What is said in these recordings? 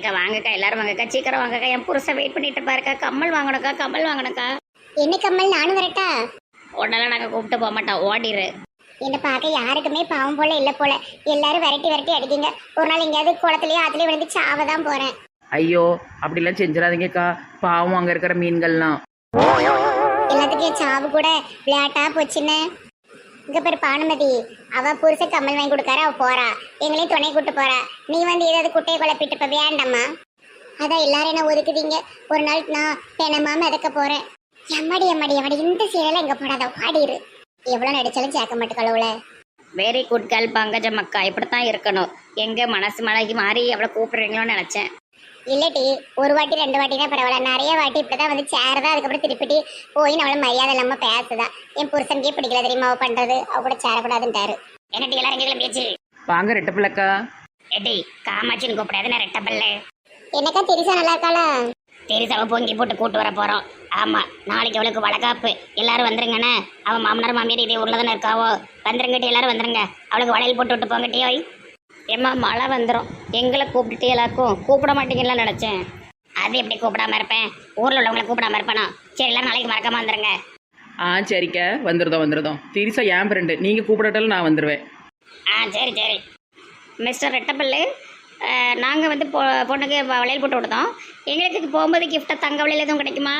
ஏக்கா வாங்கக்கா எல்லாரும் வாங்கக்கா சீக்கிரம் வாங்கக்கா என் புருஷன் வெயிட் பண்ணிட்டு பாருக்கா கம்மல் வாங்கணுக்கா கம்மல் வாங்கணுக்கா என்ன கம்மல் நானும் வரட்டா? உடனே நாங்கள் கூப்பிட்டு போக மாட்டோம் ஓடிரு. என்ன பார்க்க யாருக்குமே பாவம் போல இல்ல போல. எல்லாரும் விரட்டி விரட்டி அடிக்கீங்க. ஒரு நாள் எங்கேயாவது குளத்துலயோ அதுலயே விழுந்து சாவ தான் போறேன். ஐயோ அப்படிலாம் செஞ்சிடாதீங்கக்கா. பாவம் அங்கே இருக்கிற மீன்கள்லாம். எல்லாத்துக்கும் சாவு கூட விளையாட்டா போச்சுன்னு. இங்க பேர் பானுமதி. அவ புருஷ கம்மல் வாங்கி கொடுக்காரு அவ போறா. எங்களையும் துணை கூட்டு போறா. நீ வந்து ஏதாவது குட்டையை குழப்பிட்டு இப்ப வேண்டாமா அதான் எல்லாரும் என்ன ஒதுக்குதீங்க. ஒரு நாள் நான் பெணமா மிதக்க போறேன். எம்மாடி எம்மாடி எம்மாடி இந்த சீரியல எங்க போடாத பாடிரு எவ்வளவு நடிச்சாலும் சேர்க்க மாட்டேக்கலவுல வெரி குட் கேர்ள் பங்கஜம் அக்கா. இப்படித்தான் இருக்கணும். எங்க மனசு மலைக்கு மாறி எவ்வளோ கூப்பிடுறீங்களோன்னு நினைச்சேன். இல்லட்டி ஒரு வாட்டி ரெண்டு வாட்டி தான் பரவாயில்ல. நிறைய வாட்டி இப்படிதான் வந்து சேரதா அதுக்கப்புறம் திருப்பிட்டு போய் நம்மள மரியாதை இல்லாம பேசுதா. என் புருஷனுக்கே பிடிக்கல தெரியுமா அவ பண்றது? அவ கூட சேரக்கூடாதுன்ட்டாரு என்னட்டி எல்லாரும் எங்க கிளம்பியாச்சு வாங்க ரெட்ட பிள்ளைக்கா. ஏட்டி காமாட்சின்னு கூப்பிடாது நான் ரெட்டப்பல்ல என்னக்கா தெரிசா நல்லா இருக்காளா? தெரிசாவை பொங்கி போட்டு கூட்டு வர போறோம். ஆமா நாளைக்கு அவளுக்கு வளகாப்பு. எல்லாரும் வந்துருங்கண்ணே. அவன் மாமனார் மாமியார் இதே ஊர்ல தானே இருக்காவோ வந்துருங்கட்டி எல்லாரும் வந்துருங்க. அவளுக்கு வளையல் போட்டு விட்டு போங்கட்டி ஓய். ஏம்மா மழை வந்துடும் எங்களை கூப்பிட்டுட்டு எல்லாருக்கும் கூப்பிட மாட்டீங்களா நினைச்சேன். அது எப்படி கூப்பிடாம இருப்பேன்? ஊர்ல உள்ளவங்களை கூப்பிடாம இருப்பேனா? சரி எல்லாரும் நாளைக்கு மறக்காம வந்துருங்க. ஆ சரிக்கா. வந்துருதோம் வந்துருதோம் திரிசா என் ஃப்ரெண்டு நீங்கள் கூப்பிடட்டாலும் நான் வந்துடுவேன் ஆ சரி சரி. மிஸ்டர் ரெட்டப்பல்லு நாங்கள் வந்து பொ பொண்ணுக்கு வளையல் போட்டு விடுதோம் எங்களுக்கு போகும்போது கிஃப்டாக தங்க வளையல் எதுவும் கிடைக்குமா?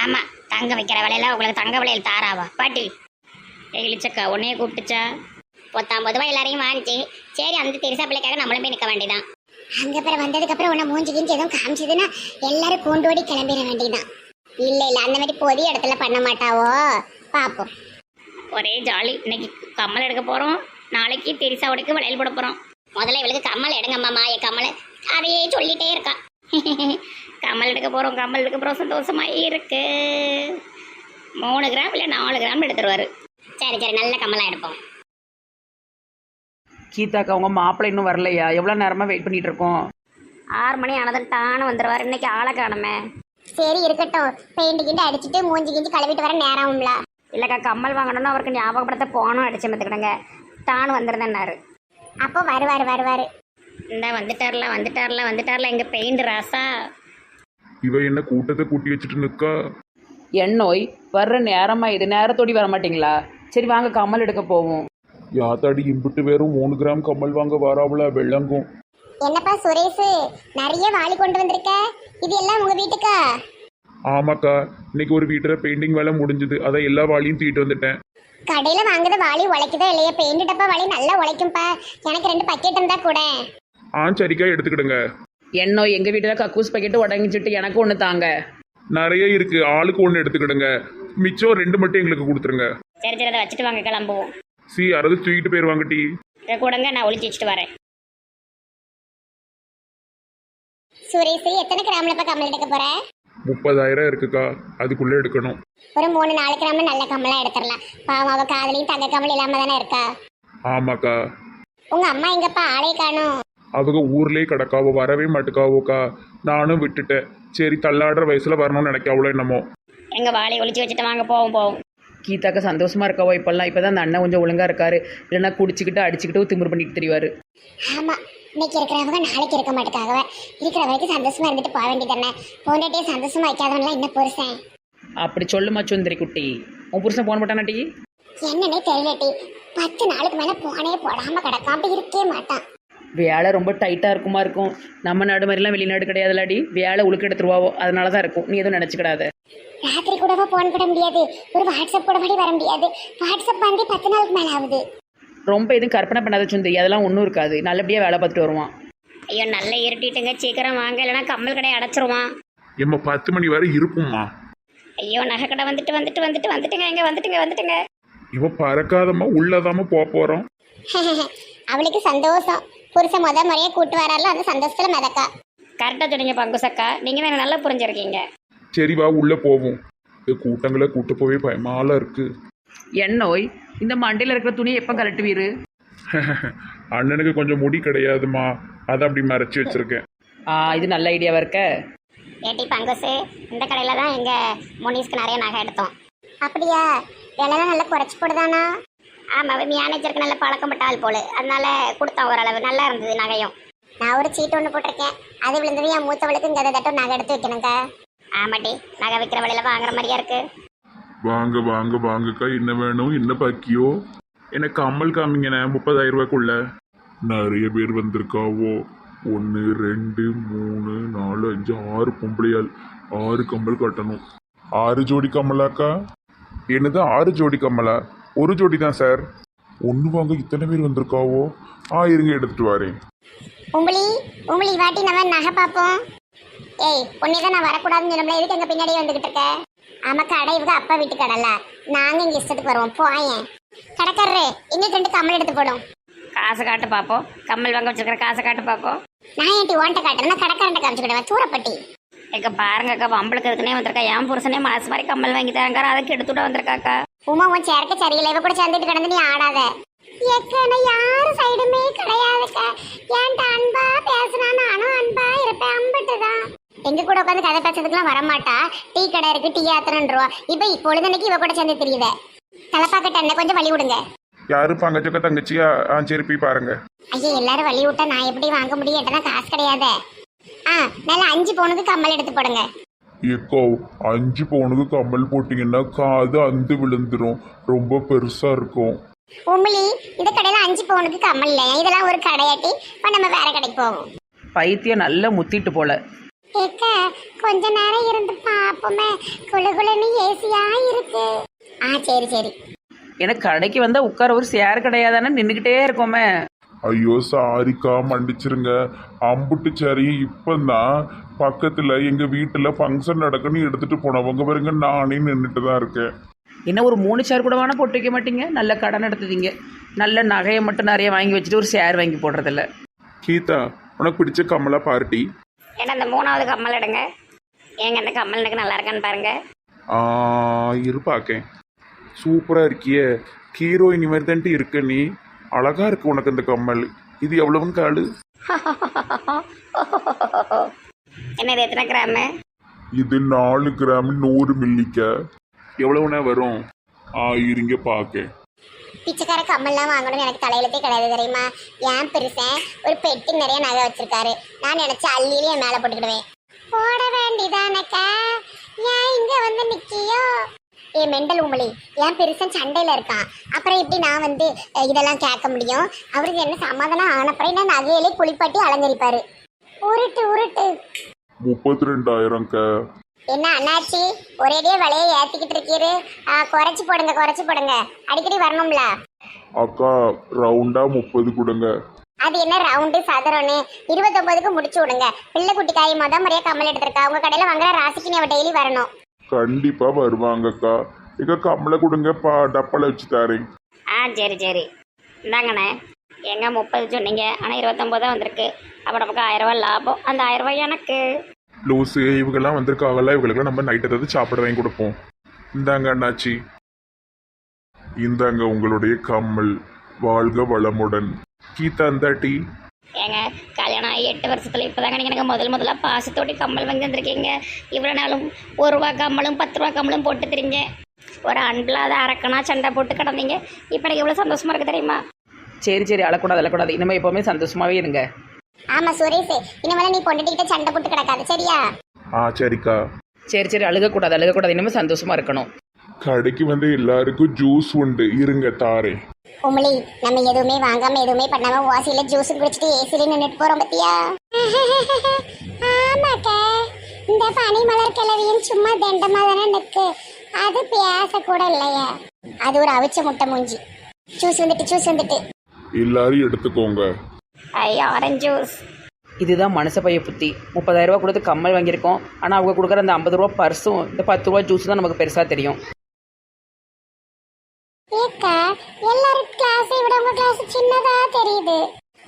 ஆமாம் தங்க வைக்கிற வளையல? உங்களுக்கு தங்க வளையல் தாராவா? பாட்டி ஏய் இளிச்சக்கா உன்னையே கூப்பிட்டுச்சா? பத்தாம்பது ரூபாய் எல்லாரையும் வாங்கிச்சு. சரி அந்த தெரிசா பிள்ளைக்காக நம்மளும் போய் நிற்க வேண்டியதான் அங்க அப்புறம் வந்ததுக்கு அப்புறம் உன்னை மூஞ்சி கிஞ்சி எதுவும் காமிச்சதுன்னா எல்லாரும் கூண்டோடி கிளம்பிட வேண்டியதான் இல்ல இல்ல அந்த மாதிரி பொதி இடத்துல பண்ண மாட்டாவோ? பாப்போம். ஒரே ஜாலி. இன்னைக்கு கம்மல் எடுக்க போகிறோம் நாளைக்கு தெரிசாவுடைக்கு வளையல் போட போகிறோம் முதல்ல இவளுக்கு கம்மல் எடுங்கம்மா மாய கம்மல் அதையே சொல்லிட்டே இருக்கா. கம்மல் எடுக்க போகிறோம் கம்மல் எடுக்க போகிறோம் சந்தோஷமாக இருக்கு. மூணு கிராம் இல்லை நாலு கிராம் எடுத்துருவாரு. சரி சரி நல்ல கம்மலாக எடுப்போம். கீதாக்கா உங்கள் மாப்பிள்ளை இன்னும் வரலையா? எவ்வளோ நேரமாக வெயிட் பண்ணிட்டு இருக்கோம்? ஆறு மணி ஆனதும் டான்னு வந்துடுவார் இன்னைக்கு ஆளை காணுமே. சரி இருக்கட்டும். பெயிண்ட் கிண்டு அடிச்சுட்டு மூஞ்சி கிஞ்சி கழுவிட்டு வர நேரம் ஆகும்ல இல்லைக்கா கம்மல் வாங்கணும்னு அவருக்கு ஞாபகப்படுத்த போகணும் அடிச்சு பார்த்துக்கிடுங்க டான்னு வந்துருந்தேன்னாரு. அப்போ வருவாரு வருவாரு. இந்த வந்துட்டார்ல வந்துட்டார்ல வந்துட்டார்ல. எங்கள் பெயிண்ட் ராசா. இவ என்ன கூட்டத்தை கூட்டி வச்சுட்டு நிக்கா? என் நோய் வர்ற நேரமாக இது? நேரத்தோடி வர மாட்டீங்களா சரி வாங்க கம்மல் எடுக்க போவோம். யாத்தாடி இம்புட்டு வெறும் மூணு கிராம் கம்மல் வாங்க வராவளா வெள்ளங்கும். என்னப்பா சுரேஷ் நிறைய வாளி கொண்டு வந்திருக்க? இது எல்லாம் உங்க வீட்டுக்கா? ஆமாக்கா இன்னைக்கு ஒரு வீட்டுல பெயிண்டிங் வேலை முடிஞ்சது. அதான் எல்லா வாளியும் தூக்கிட்டு வந்துட்டேன். கடையில வாங்குற வாளி உழைக்குதோ இல்லையா பெயிண்ட் டப்பா வாளி நல்லா உழைக்கும்பா. எனக்கு ரெண்டு பக்கெட் இருந்தா கூட. ஆ சரிக்கா எடுத்துக்கிடுங்க. என் நோய் எங்கள் வீட்டில் கக்கூஸ் பாக்கெட்டு உடங்கிச்சிட்டு எனக்கு ஒன்று தாங்க. நிறைய இருக்கு ஆளுக்கு ஒன்று எடுத்துக்கிடுங்க. மிச்சம் ரெண்டு மட்டும் எங்களுக்கு கொடுத்துருங்க. சரி சரி அதை வச்சுட்டு வாங்க கிளம்புவோம். சி யாராவது தூக்கிட்டு போயிருவாங்க டீ. இதை கூடங்க நான் ஒளிச்சு வச்சுட்டு வரேன். சுரேஷ் எத்தனை கிராம்லப்பா கம்மல் எடுக்க போற? முப்பதாயிரம் இருக்குக்கா. அதுக்குள்ள எடுக்கணும். ஒரு மூணு நாலு கிராம் நல்ல கம்மலா எடுத்துடலாம். பாவம் அவ காதலையும் தங்க கம்மல் இல்லாம தானே இருக்கா? ஆமாக்கா. உங்க அம்மா எங்கப்பா ஆளே காணும்? அவங்க ஊர்லயே கிடக்காவோ வரவே மாட்டுக்காவோக்கா நானும் விட்டுட்டேன். சரி தள்ளாடுற வயசுல வரணும்னு நினைக்காவளோ என்னமோ. எங்க வாளை ஒளிச்சு வச்சுட்டு வாங்க போவோம் போவோம். கீதாக்கா சந்தோஷமா இருக்கவோ? இப்போல்லாம் இப்போ தான் அந்த அண்ணன் கொஞ்சம் ஒழுங்கா இருக்காரு. இல்லைன்னா குடிச்சிக்கிட்டு அடிச்சுக்கிட்டு திமிரு பண்ணிட்டு தெரிவாரு. ஆமா. இன்னைக்கு இருக்கிறவங்க நாளைக்கு இருக்க மாட்டேக்காக இருக்கிற வரைக்கும் சந்தோஷமா இருந்துட்டு போக வேண்டியதானே. போன்டே சந்தோஷமா வைக்காதவன்லாம் என்ன புருஷன்? அப்படி சொல்லுமா சுந்தரி குட்டி. உன் புருஷன் போன் போட்டானாட்டி என்னன்னே தெரியலட்டி பத்து நாளுக்கு மேல போனே போடாம கிடக்காம இருக்கவே மாட்டான். வேலை ரொம்ப டைட்டாக இருக்குமா இருக்கும்? நம்ம நாடு மாதிரிலாம் வெளிநாடு கிடையாதுலாடி. வேலை உழுக்க எடுத்துருவாவோ? அதனால தான் இருக்கும். நீ எதுவும் நினச்சிக்கிடாத. ராத்திரி கூடவா போன் போட முடியாது. ஒரு வாட்ஸ்அப் கூட வர முடியாது. வாட்ஸ்அப் வந்து பத்து நாளுக்கு மேல ஆகுது. ரொம்ப எதுவும் கற்பனை பண்ணாத சுந்தரி அதெல்லாம் ஒன்றும் இருக்காது. நல்லபடியாக வேலை பார்த்துட்டு வருவான். ஐயோ நல்லா இருட்டிட்டுங்க. சீக்கிரம் வாங்க. இல்லைன்னா கம்மல் கடையை அடைச்சிருவான். எம்மா பத்து மணி வரை இருப்பும்மா. ஐயோ நகை கடை வந்துட்டு வந்துட்டு வந்துட்டு வந்துட்டுங்க. இங்க வந்துட்டுங்க வந்துட்டுங்க. இவ பறக்காதம்மா. உள்ளதாம போக போறோம். அவளுக்கு சந்தோஷம். புருஷன் முத முறையா கூட்டு வரால அந்த சந்தோஷத்துல மிதக்கா. கரெக்டாக சொன்னீங்க பங்குசக்கா. நீங்கள் தான் நல்லா புரிஞ்சிருக்கீங்க. சரி வா உள்ள போவோம். இது கூட்டங்களை கூட்டு போவே பயமால இருக்கு. என் நோய் இந்த மண்டையில் இருக்கிற துணியை எப்போ கலட்டுவீரு அண்ணனுக்கு கொஞ்சம் முடி கிடையாதுமா. அதை அப்படி மறைச்சு வச்சிருக்கேன். ஆ இது நல்ல ஐடியாவாக இருக்க? ஏட்டி பங்குசு இந்த கடையில தான் எங்க முனிஸ்க்கு நிறைய நகை எடுத்தோம். அப்படியா? விலைலாம் நல்லா குறைச்சு போடுதானா? ஆமாம் மேனேஜருக்கு நல்ல பழக்கப்பட்டால் போல. அதனால கொடுத்தான் ஓரளவு நல்லா இருந்தது நகையும். நான் ஒரு சீட்டு ஒன்று போட்டிருக்கேன். அது விழுந்தது என் மூத்தவளுக்கு இந்த அதை தட்டும் நகை எடுத்து வைக்கணுங்க ஆமாட்டி நகை விற்கிற வழியில் வாங்குற மாதிரியா இருக்கு. வாங்க வாங்க வாங்கக்கா. என்ன வேணும்? என்ன பாக்கியோ? எனக்கு அம்மல் காமிங்கண்ணே முப்பதாயிரம் ரூபாய்க்குள்ள. நிறைய பேர் வந்திருக்காவோ? ஒன்று ரெண்டு மூணு நாலு அஞ்சு ஆறு பொம்பளையால் ஆறு கம்மல் கட்டணும். ஆறு ஜோடி கம்மலாக்கா? என்னது ஆறு ஜோடி கம்மலா? ஒரு ஜோடி தான் சார் ஒன்று வாங்க இத்தனை பேர் வந்திருக்காவோ? ஆ இருங்க எடுத்துட்டு வரேன். உம்பளி உம்பளி வாட்டி நம்ம நகை பார்ப்போம். ஏய் உன்னை தான் நான் வரக்கூடாதுன்னு சொன்னோம்ல எதுக்கு எங்க பின்னாடியே வந்துகிட்டு இருக்க? ஆமா கடை இவங்க அப்பா வீட்டு கடைல நாங்க இங்க இஷ்டத்துக்கு வருவோம். போயேன் கடைக்காரரு இங்க ரெண்டு கம்மல் எடுத்து போடும். காசை காட்டு பார்ப்போம் கம்மல் வாங்க வச்சிருக்கிற காசை காட்டு பார்ப்போம் நான் ஏன்டி ஓன்ட்ட காட்டுறேன்னா கடைக்காரன்ட்ட காமிச்சுக்கிடுவேன் தூரப்பட்டி எங்க பாருங்க அக்கா வம்பளுக்கு இருக்குனே வந்திருக்கா. என் புருஷனே மனசு மாதிரி கம்மல் வாங்கி தராங்க. அதை கெடுத்துட்டு வந்திருக்காக்கா. உமா உன் சேர்க்க சரியில்லை. இவ கூட சேர்ந்துட்டு கிடந்து நீ ஆடாத. எக்கன யாரு சைடுமே கிடையாதுக்கா. ஏன்ட்ட அன்பா பேசுனா நானும் அன்பா இருப்பேன். அம்பிட்டுதான். எங்க கூட உட்காந்து கதை பேசுறதுக்குலாம் வரமாட்டா. டீ கடை இருக்கு டீ ஆத்தனன்றோம் இப்ப பொழுதனைக்கு இவ கூட சேர்ந்து தெரியுத. தலைப்பாக்கட்ட என்ன கொஞ்சம் வழி விடுங்க. யாரு பங்கச்சக்க தங்கச்சியா ஆ சரி போய் பாருங்க. ஐயா எல்லாரும் வழி விட்டா நான் எப்படி வாங்க முடியும்? என்கிட்ட காசு கிடையாதே. ஆ நல்ல அஞ்சு பவுனுக்கு கம்மல் எடுத்து போடுங்க. ஏக்கோ அஞ்சு பவுனுக்கு கம்மல் போட்டிங்கன்னா காது அந்து விழுந்துரும். ரொம்ப பெருசா இருக்கும். உமிழி இந்த கடையில அஞ்சு பவுனுக்கு கம்மல் இல்லையா? இதெல்லாம் ஒரு கடையாட்டி. இப்ப நம்ம வேற கடைக்கு போவோம். பைத்தியம் நல்லா முத்திட்டு போல. ஏக்க கொஞ்ச நேரம் இருந்து பாப்போமே. குளு குளுன்னு ஏசியா இருக்கு. ஆ சரி சரி. எனக்கு கடைக்கு வந்தால் உட்கார ஒரு சேர் கிடையாதானே நின்றுக்கிட்டே இருக்கோமே. ஐயோ சாரிக்கா மன்னிச்சிருங்க. அம்புட்டு சரி இப்பந்தான் பக்கத்துல எங்க வீட்டுல ஃபங்க்ஷன் நடக்குன்னு எடுத்துட்டு போனவங்க பாருங்க நானே நின்றுட்டு தான் இருக்கேன். என்ன ஒரு மூணு சேர் கூட வேணால் போட்டு வைக்க மாட்டீங்க? நல்ல கடன் எடுத்துதீங்க நல்ல நகையை மட்டும் நிறைய வாங்கி வச்சுட்டு ஒரு சேர் வாங்கி போடுறதில்ல. கீதா உனக்கு பிடிச்ச கமலா பார்ட்டி ஏன்னா இந்த மூணாவது கம்மல் எடுங்க. ஏங்க இந்த கம்மல் எனக்கு நல்லா இருக்கான்னு பாருங்க. ஆ இரு பாக்கேன். சூப்பரா இருக்கியே. ஹீரோயின் மாதிரி தான்ட்டு இருக்க நீ. அழகா இருக்கு உனக்கு இந்த கம்மல். இது எவ்வளவுன்னு காலு? என்ன இது எத்தனை கிராமு. இது நாலு கிராம் நூறு மில்லிக்க. எவ்வளவுனா வரும்? ஆ இருங்க பாக்க பிச்சைக்கார கம்மல்லாம் வாங்கணும்னு எனக்கு தலையிலத்தே கிடையாது தெரியுமா? ஏன் பெருசன்? ஒரு பெட்டி நிறைய நகை வச்சிருக்காரு. நான் நினைச்ச அள்ளியிலே என் மேல போட்டுக்கிடுவேன். போட வேண்டிதானக்கா ஏன் இங்க வந்து நிக்கியோ? ஏ மெண்டல் உமளி ஏன் பெருசன் சண்டையில இருக்கான்? அப்புறம் எப்படி நான் வந்து அஹ், இதெல்லாம் கேட்க முடியும்? அவருக்கு என்ன சமாதானம் ஆனப்புறம் நான் நகையிலே குளிப்பாட்டி அலங்கரிப்பாரு. உருட்டு உருட்டு. முப்பத்தி ரெண்டாயிரம்க்க என்ன அண்ணாச்சி ஒரேடியே விலையை ஏத்திக்கிட்டு இருக்கீரு. ஆ, குறைச்சு போடுங்க குறைச்சு போடுங்க. அடிக்கடி வரணும்ல. அக்கா ரவுண்டா முப்பது கொடுங்க. அது என்ன ரவுண்டு சதுரம்னு இருபத்தொன்பதுக்கு முடிச்சு விடுங்க. பிள்ளை குட்டிக்காரி முத முறையா கம்மல் எடுத்திருக்கா. உங்க கடையில வாங்குற ராசிக்கு நீ அவ டெய்லி வரணும். கண்டிப்பா வருவாங்கக்கா. இங்க கம்மலை கொடுங்க பா டப்பால வச்சு தாரேன். ஆ சரி சரி. இந்தாங்கண்ணே. எங்க முப்பது சொன்னீங்க. ஆனால் இருபத்தொம்போது தான் வந்திருக்கு. அப்போ நமக்கு ஆயிரம் ரூபாய் லாபம். அந்த ஆயிரம் ரூபாய் எனக்கு. லூசு இவங்கெல்லாம் வந்திருக்காங்கல்ல இவங்களுக்கெல்லாம் நம்ம நைட் ஏதாவது சாப்பிட வாங்கி கொடுப்போம். இந்தாங்க அண்ணாச்சி. இந்தாங்க உங்களுடைய கம்மல். வாழ்க வளமுடன். கீதா இந்த டீ. ஏங்க கல்யாணம் ஆகி எட்டு வருஷத்துல இப்போதாங்க நீங்கள் எனக்கு முதல் முதல்ல பாசத்தோடி கம்மல் வாங்கி வந்திருக்கீங்க இவ்வளோ நாளும் ஒரு ரூபா கம்மலும் பத்து ரூபா கம்மலும் போட்டு திரிங்க ஒரு அன்பில்லாத அரக்கனா சண்டை போட்டு கிடந்தீங்க. இப்போ எனக்கு எவ்வளோ சந்தோஷமா இருக்கு தெரியுமா? சரி சரி அழக்கூடாது அழக்கூடாது. இனிமேல் எப்போவுமே சந்தோஷமாகவே இருங்க. ஆமா சுரேஷ். இனிமேல நீ பொண்டுகிட்ட சண்டை போட்டு கிடக்காது சரியா? ஆ சரிக்கா. சரி சரி அழுகக்கூடாது அழுகக்கூடாது. இனிமேல் சந்தோஷமாக இருக்கணும். கடைக்கு வந்து எல்லாருக்கும் ஜூஸ் உண்டு. இருங்க தாரேன். உமிழி நம்ம எதுவுமே வாங்காம எதுவுமே பண்ணாம வாசியில ஜூஸ் குடிச்சிட்டு ஏசில நின்னுட்டு போறோம் பத்தியா? ஆமாக்கா. இந்த பனி மலர் கிளவியும் சும்மா தண்டமா தானே நிக்கு. அது பேச கூட இல்லையா. அது ஒரு அவிச்ச முட்டை மூஞ்சி. ஜூஸ் வந்துட்டு ஜூஸ் வந்துட்டு. எல்லாரும் எடுத்துக்கோங்க. ஐ ஆரஞ்சு ஜூஸ் இதுதான் மனச பைய புத்தி. முப்பதாயிரரூபா கொடுத்து கம்மல் வாங்கியிருக்கோம். ஆனால் அவங்க கொடுக்குற அந்த ஐம்பது ரூபா பர்ஸும் இந்த பத்து ரூபா ஜூஸ் தான் நமக்கு பெருசாக தெரியும். ஏக்கா எல்லாரும் கிளாஸை விட உங்க கிளாஸ் சின்னதா தெரியுது.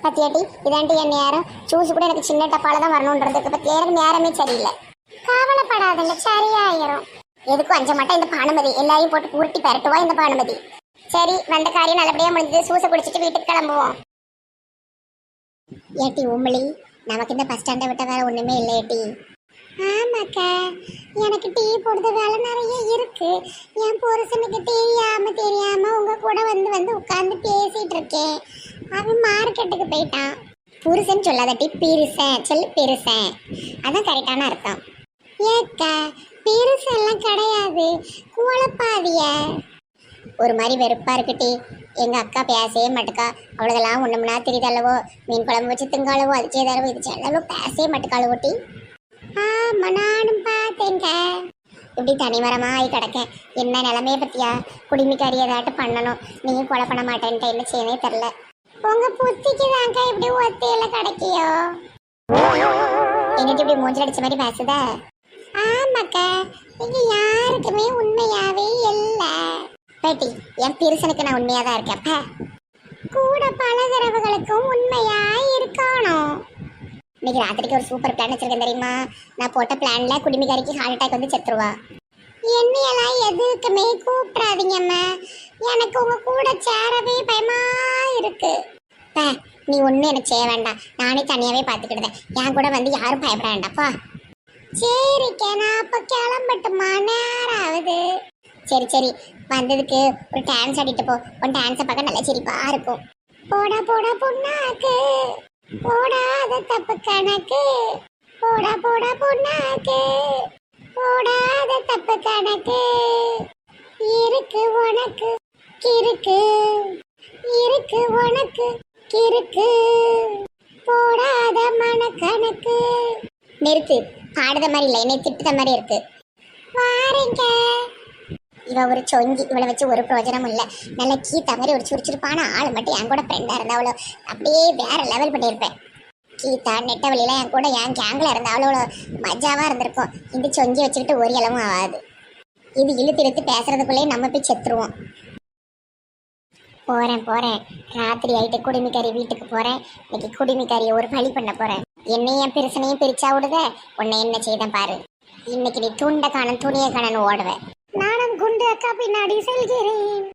பத்தியாட்டி இதாண்டி என் நேரம். ஜூஸ் கூட எனக்கு சின்ன டப்பால தான் வரணுன்றதுக்கு பத்தி எனக்கு நேரமே சரியில்லை. கவலைப்படாதுங்க சரியாயிரும். எதுக்கும் அஞ்ச இந்த பானுமதி. எல்லாரையும் போட்டு உருட்டி பரட்டுவா இந்த பானுமதி. சரி வந்த காரியம் நல்லபடியா முடிஞ்சது. சூசை குடிச்சிட்டு வீட்டுக்கு கிளம்புவோம். ஏட்டி உமிழி நமக்கு இந்த பஸ் ஸ்டாண்டை விட்ட வேற ஒண்ணுமே இல்லை ஏட்டி. ஆமாக்கா எனக்கு டீ போடுறது வேலை நிறைய இருக்கு. என் புருஷனுக்கு தெரியாம தெரியாம உங்க கூட வந்து வந்து உட்கார்ந்து பேசிட்டு இருக்கேன். அவன் மார்க்கெட்டுக்கு போயிட்டான். புருஷன் சொல்லாதட்டி பெருசன் சொல்லு பெருசன். அதான் கரெக்டான அர்த்தம். ஏக்கா பெருசெல்லாம் கிடையாது. குழப்பாதிய ஒரு மாதிரி வெறுப்பா டீ. எங்க அக்கா பேசவே மாட்டுக்கா. அவளுக்கெல்லாம் ஒண்ணுமனா தெரியுதல்லவோ? மீன் குழம்பு வச்சு திங்காளவோ அது செய்தாலவோ இது செய்தாலோ பேசவே மாட்டுக்காள் ஒட்டி ஆமா நானும் பார்த்தேங்க இப்படி தனிமரமா ஆகி கிடக்கேன் என்ன நிலமையை பத்தியா? குடிமிக்காரி ஏதாட்டும் பண்ணணும். நீங்க கொலை பண்ண மாட்டேன்ட்டு. என்ன செய்யவே தெரில உங்க புத்திக்கு தாங்க இப்படி ஒத்தையில கிடைக்கியோ? எங்கிட்ட இப்படி மூஞ்சல் அடிச்ச மாதிரி பேசுதா? ஆமாக்கா. இங்க யாருக்குமே உண்மையாவே இல்லை. பேட்டி என் பிரிசனுக்கு நான் உண்மையா தான் இருக்கேன். கூட கூட பழகிறவங்களுக்கும் உண்மையா இருக்கணும். இன்னைக்கு ராத்திரிக்கு ஒரு சூப்பர் பிளான் வச்சிருக்கேன் தெரியுமா? நான் போட்ட பிளான்ல குடிமிகாரிக்கு ஹார்ட் அட்டாக் வந்து செத்துருவா. என்னையெல்லாம் எதுக்குமே கூப்பிடாதீங்கம்மா எனக்கு உங்க கூட சேரவே பயமா இருக்கு. நீ ஒன்றும் எனக்கு செய்ய வேண்டாம். நானே தனியாவே பார்த்துக்கிடுதேன் என் கூட வந்து யாரும் பயப்பட வேண்டாப்பா சரிக்கா நான் அப்ப கிளம்பட்டுமா? நேரம் சரி சரி. வந்ததுக்கு ஒரு டான்ஸ் ஆடிட்டு போ. உன் டான்ஸை பார்க்க நல்லா சிரிப்பா இருக்கும். போடா போடா பொண்ணாக்கு. போடாத தப்பு கணக்கு. போடா போடா பொண்ணாக்கு. போடாத தப்பு கணக்கு. இருக்கு உனக்கு கிறுக்கு. இருக்கு உனக்கு கிறுக்கு. போடாத மனக்கணக்கு. நிறுத்து. பாடுத மாதிரி இல்லை. என்னை திட்டுத மாதிரி இருக்கு. வாரீங்க. இவ ஒரு சொங்கி இவளை வச்சு ஒரு பிரயோஜனமும் இல்லை. நல்ல கீதா மாதிரி ஒரு சுறுசுறுப்பான ஆள் மட்டும் என் கூட ஃப்ரெண்டாக இருந்தா அவ்வளோ. அப்படியே வேற லெவல் பண்ணியிருப்பேன். கீதா நெட்டவழியில என் கூட என் கேங்கில் இருந்தா அவ்வளோ மஜாவாக இருந்திருக்கும். இந்த சொங்கி வச்சுக்கிட்டு ஒரு இளவும் ஆகாது. இது இழுத்து இழுத்து பேசுறதுக்குள்ளேயே நம்ம போய் செத்துருவோம். போகிறேன் போகிறேன் ராத்திரி ஆகிட்டு குடிமிக்காரி வீட்டுக்கு போகிறேன் இன்னைக்கு குடிமிக்காரியை ஒரு பழி பண்ண போகிறேன் என்னையும் பெருசனையும் பிரிச்சா விடுத? உன்னை என்ன செய்தேன் பாரு. இன்னைக்கு நீ துண்டை காணும் துணியை காணன்னு ஓடுவேன் அக்கா பின்னாடி செல்கிறேன்